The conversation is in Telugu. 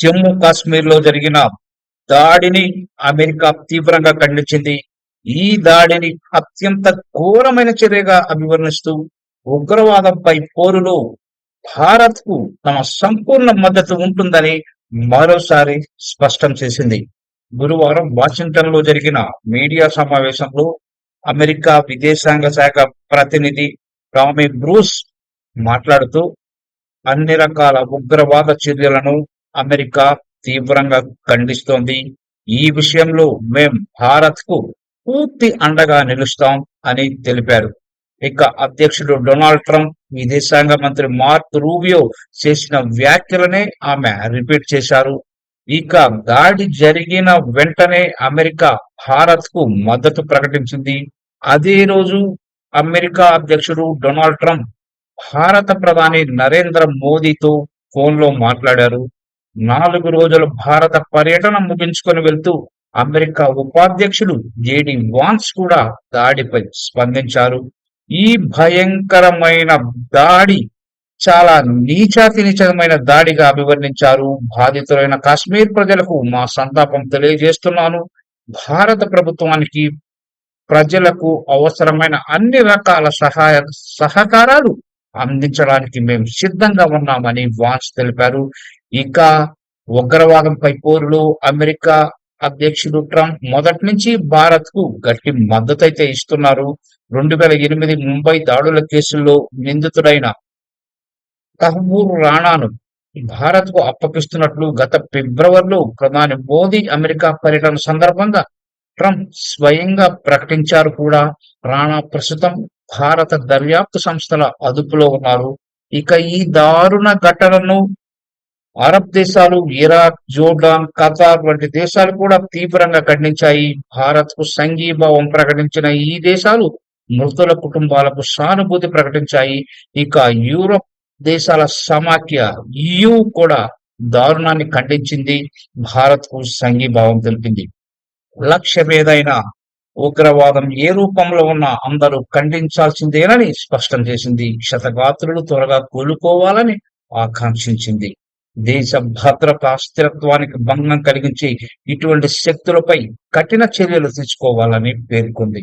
జమ్మూ కాశ్మీర్లో జరిగిన దాడిని అమెరికా తీవ్రంగా ఖండించింది. ఈ దాడిని అత్యంత ఘోరమైన చర్యగా అభివర్ణిస్తూ ఉగ్రవాదంపై పోరులో భారత్కు తమ సంపూర్ణ మద్దతు ఉంటుందని మరోసారి స్పష్టం చేసింది. గురువారం వాషింగ్టన్లో జరిగిన మీడియా సమావేశంలో అమెరికా విదేశాంగ శాఖ ప్రతినిధి టామీ బ్రూస్ మాట్లాడుతూ అన్ని రకాల ఉగ్రవాద చర్యలను అమెరికా తీవ్రంగా ఖండిస్తోంది. ఈ విషయంలో మేం భారత్కు పూర్తి అండగా నిలుస్తాం అని తెలిపారు. ఇక అధ్యక్షుడు డొనాల్డ్ ట్రంప్ విదేశాంగ మంత్రి మార్క్ రూబియో చేసిన వ్యాఖ్యలనే ఆమె రిపీట్ చేశారు. ఇక దాడి జరిగిన వెంటనే అమెరికా భారత్కు మద్దతు ప్రకటించింది. అదే రోజు అమెరికా అధ్యక్షుడు డొనాల్డ్ ట్రంప్ భారత ప్రధాని నరేంద్ర మోదీతో ఫోన్లో మాట్లాడారు. నాలుగు రోజుల భారత పర్యటన ముగించుకొని వెళ్తూ అమెరికా ఉపాధ్యక్షుడు జేడి వాన్స్ కూడా దాడిపై స్పందించారు. ఈ భయంకరమైన దాడి చాలా నీచాతి నీచమైన దాడిగా అభివర్ణించారు. బాధితులైన కాశ్మీర్ ప్రజలకు మా సంతాపం తెలియజేస్తున్నాను. భారత ప్రభుత్వానికి ప్రజలకు అవసరమైన అన్ని రకాల సహాయ సహకారాలు అందించడానికి మేము సిద్ధంగా ఉన్నామని వాన్స్ తెలిపారు. ఇక ఉగ్రవాదంపై పోరులో అమెరికా అధ్యక్షుడు ట్రంప్ మొదటి నుంచి భారత్కు గట్టి మద్దతు అయితే ఇస్తున్నారు. రెండు వేల ఎనిమిది ముంబై దాడుల కేసుల్లో నిందితుడైన తహమూర్ రాణాను భారత్కు అప్పగిస్తున్నట్లు గత ఫిబ్రవరిలో ప్రధాని మోదీ అమెరికా పర్యటన సందర్భంగా ట్రంప్ స్వయంగా ప్రకటించారు కూడా. రాణా ప్రస్తుతం భారత దర్యాప్తు సంస్థల అదుపులో ఉన్నారు. ఇక ఈ దారుణ ఘటనను అరబ్ దేశాలు ఇరాక్ జోర్డాన్ ఖతార్ వంటి దేశాలు కూడా తీవ్రంగా ఖండించాయి. భారత్కు సంఘీభావం ప్రకటించిన ఈ దేశాలు మృతుల కుటుంబాలకు సానుభూతి ప్రకటించాయి. ఇక యూరోప్ దేశాల సమాఖ్య యు కూడా దారుణాన్ని ఖండించింది. భారత్కు సంఘీభావం తెలిపింది. లక్ష్యమేదైనా ఉగ్రవాదం ఏ రూపంలో ఉన్నా అందరూ ఖండించాల్సిందేనని స్పష్టం చేసింది. క్షతగాత్రులు త్వరగా కోలుకోవాలని ఆకాంక్షించింది. దేశ భద్రత స్థిరత్వానికి భంగం కలిగించి ఇటువంటి శక్తులపై కఠిన చర్యలు తీసుకోవాలని పేర్కొంది.